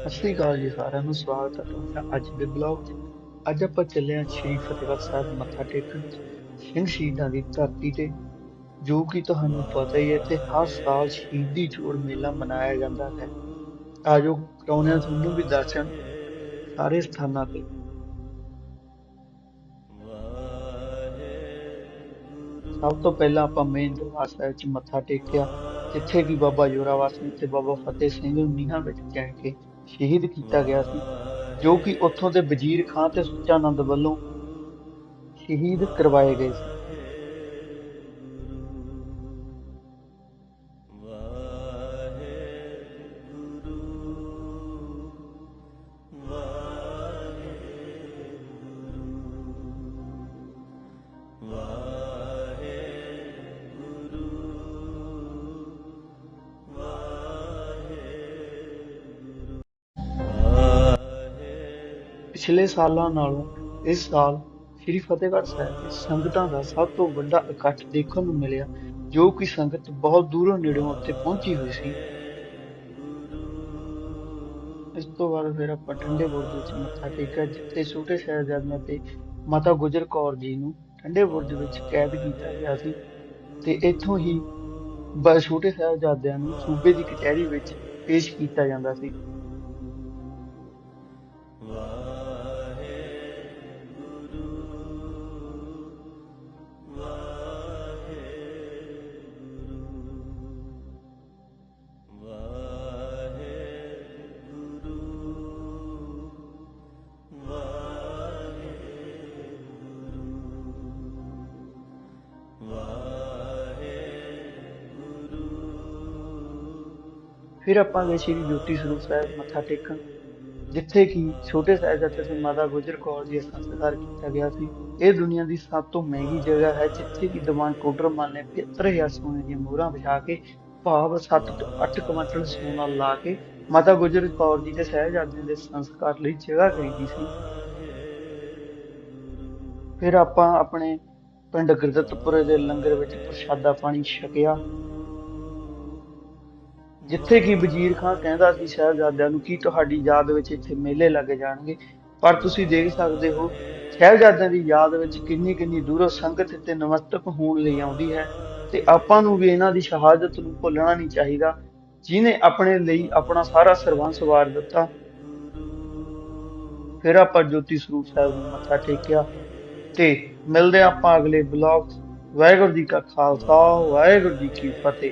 ਸਤਿ ਸ਼੍ਰੀ ਅਕਾਲ ਜੀ ਸਾਰਿਆਂ ਨੂੰ, ਸਵਾਗਤ ਹੈ ਤੁਹਾਡਾ ਅੱਜ ਦੇ ਬਲੌਗ 'ਚ ਅੱਜ ਆਪਾਂ ਚੱਲੇ ਹਾਂ ਸ਼੍ਰੀ ਫਤਿਹਗੜ੍ਹ ਸਾਹਿਬ ਮੱਥਾ ਟੇਕਣ। ਸਿੰਘ ਸ਼ਹੀਦਾਂ ਦੀ ਧਰਤੀ ਤੇ, ਜੋ ਕਿ ਤੁਹਾਨੂੰ ਪਤਾ ਹੀ ਹੈ ਇੱਥੇ ਹਰ ਸਾਲ ਸ਼ਹੀਦੀ ਜੋੜ ਮੇਲਾ ਮਨਾਇਆ ਜਾਂਦਾ ਹੈ। ਆਜੋ ਕਰਾਉਣੇ ਤੁਹਾਨੂੰ ਵੀ ਦਰਸ਼ਨ ਸਾਰੇ ਸਥਾਨਾਂ ਤੇ। ਸਭ ਤੋਂ ਪਹਿਲਾਂ ਆਪਾਂ ਮੇਨ ਦਰਬਾਰ ਸਾਹਿਬ 'ਚ ਮੱਥਾ ਟੇਕਿਆ, ਜਿੱਥੇ ਕਿ ਬਾਬਾ ਜੋਰਾਵਰ ਸਿੰਘ ਤੇ ਬਾਬਾ ਫਤਿਹ ਸਿੰਘ ਨੂੰ ਨੀਹਾਂ ਵਿੱਚ ਕਹਿ ਕੇ ਸ਼ਹੀਦ ਕੀਤਾ ਗਿਆ ਸੀ, ਜੋ ਕਿ ਉੱਥੋਂ ਦੇ ਵਜ਼ੀਰ ਖਾਂ ਤੇ ਸੁੱਚਾ ਨੰਦ ਵੱਲੋਂ ਸ਼ਹੀਦ ਕਰਵਾਏ ਗਏ ਸੀ। ਪਿਛਲੇ ਸਾਲਾਂ ਨਾਲੋਂ ਇਸ ਸਾਲ ਸ੍ਰੀ ਫਤਿਹਗੜ੍ਹ ਸਾਹਿਬ ਵਿੱਚ ਸੰਗਤਾਂ ਦਾ ਸਭ ਤੋਂ ਵੱਡਾ ਇਕੱਠ ਦੇਖਣ ਨੂੰ ਮਿਲਿਆ, ਜੋ ਕਿ ਸੰਗਤ ਬਹੁਤ ਦੂਰੋਂ ਨੇੜਿਓਂ ਉੱਥੇ ਪਹੁੰਚੀ ਹੋਈ ਸੀ। ਇਸ ਤੋਂ ਬਾਅਦ ਫਿਰ ਆਪਾਂ ਠੰਡੇ ਬੁਰਜ ਵਿੱਚ ਮੱਥਾ ਟੇਕਿਆ, ਜਿੱਥੇ ਛੋਟੇ ਸਾਹਿਬਜ਼ਾਦਿਆਂ ਤੇ ਮਾਤਾ ਗੁਜਰ ਕੌਰ ਜੀ ਨੂੰ ਠੰਡੇ ਬੁਰਜ ਵਿੱਚ ਕੈਦ ਕੀਤਾ ਗਿਆ ਸੀ। ਤੇ ਇੱਥੋਂ ਹੀ ਬ, ਛੋਟੇ ਸਾਹਿਬਜ਼ਾਦਿਆਂ ਨੂੰ ਸੂਬੇ ਦੀ ਕਚਹਿਰੀ ਵਿੱਚ ਪੇਸ਼ ਕੀਤਾ ਜਾਂਦਾ ਸੀ। ਫਿਰ ਆਪਾਂ ਗਏ ਸ਼੍ਰੀ ਜੋਤੀ ਸਰੂਪ ਸਾਹਿਬ ਮੱਥਾ ਟੇਕਣ, ਜਿੱਥੇ ਕਿ ਛੋਟੇ ਸਾਹਿਬਜ਼ਾਦੇ ਤੇ ਮਾਤਾ ਗੁਜਰ ਕੌਰ ਜੀ ਦਾ ਸੰਸਕਾਰ ਕੀਤਾ ਗਿਆ ਸੀ। ਇਹ ਦੁਨੀਆ ਦੀ ਸਭ ਤੋਂ ਮਹਿੰਗੀ ਜਗ੍ਹਾ ਹੈ, ਜਿੱਥੇ ਕਿ ਦੀਵਾਨ ਕੋਟਰਮਲ ਨੇ 75000 ਸੋਨੇ ਦੀਆਂ ਮੋਹਰਾਂ ਵਿਛਾ ਕੇ, ਭਾਵ 7 ਤੋਂ 8 ਕੁਇੰਟਲ ਸੋਨਾ ਲਾ ਕੇ ਮਾਤਾ ਗੁਜਰ ਕੌਰ ਜੀ ਦੇ ਸਾਹਿਬਜ਼ਾਦਿਆਂ ਦੇ ਸੰਸਕਾਰ ਲਈ ਜਗ੍ਹਾ ਖਰੀਦੀ ਸੀ। ਫਿਰ ਆਪਾਂ ਆਪਣੇ ਪਿੰਡ ਗੁਰਦਿੱਤਪੁਰੇ ਦੇ ਲੰਗਰ ਵਿੱਚ ਪ੍ਰਸ਼ਾਦਾ ਪਾਣੀ ਛਕਿਆ। ਜਿੱਥੇ ਕਿ ਵਜ਼ੀਰ ਖਾਂ ਕਹਿੰਦਾ ਸੀ ਸਾਹਿਬਜ਼ਾਦਿਆਂ ਨੂੰ ਕਿ ਤੁਹਾਡੀ ਯਾਦ ਵਿੱਚ ਇੱਥੇ ਮੇਲੇ ਲੱਗ ਜਾਣਗੇ। ਪਰ ਤੁਸੀਂ ਦੇਖ ਸਕਦੇ ਹੋ ਸਾਹਿਬਜ਼ਾਦਿਆਂ ਦੀ ਯਾਦ ਵਿੱਚ ਕਿੰਨੀ ਕਿੰਨੀ ਦੂਰੋਂ ਸੰਗਤ ਇੱਥੇ ਨਮਸਤਕ ਹੋਣ ਲਈ ਆਉਂਦੀ ਹੈ ਤੇ ਆਪਾਂ ਨੂੰ ਵੀ ਇਹਨਾਂ ਦੀ ਸ਼ਹਾਦਤ ਨੂੰ ਭੁੱਲਣਾ ਨਹੀਂ ਚਾਹੀਦਾ, ਜਿਨੇ ਆਪਣੇ ਲਈ ਆਪਣਾ ਸਾਰਾ ਸਰਬੰਸ ਵਾਰ ਦਿੱਤਾ। ਫਿਰ ਆਪਾਂ ਜੋਤੀ ਸਰੂਪ ਸਾਹਿਬ ਨੂੰ ਮੱਥਾ ਟੇਕਿਆ ਤੇ ਮਿਲਦੇ ਹਾਂ ਆਪਾਂ ਅਗਲੇ ਬਲੌਗ ਵਾਹਿਗੁਰੂ ਜੀ ਕਾ ਖਾਲਸਾ, ਵਾਹਿਗੁਰੂ ਜੀ ਕੀ ਫਤਿਹ।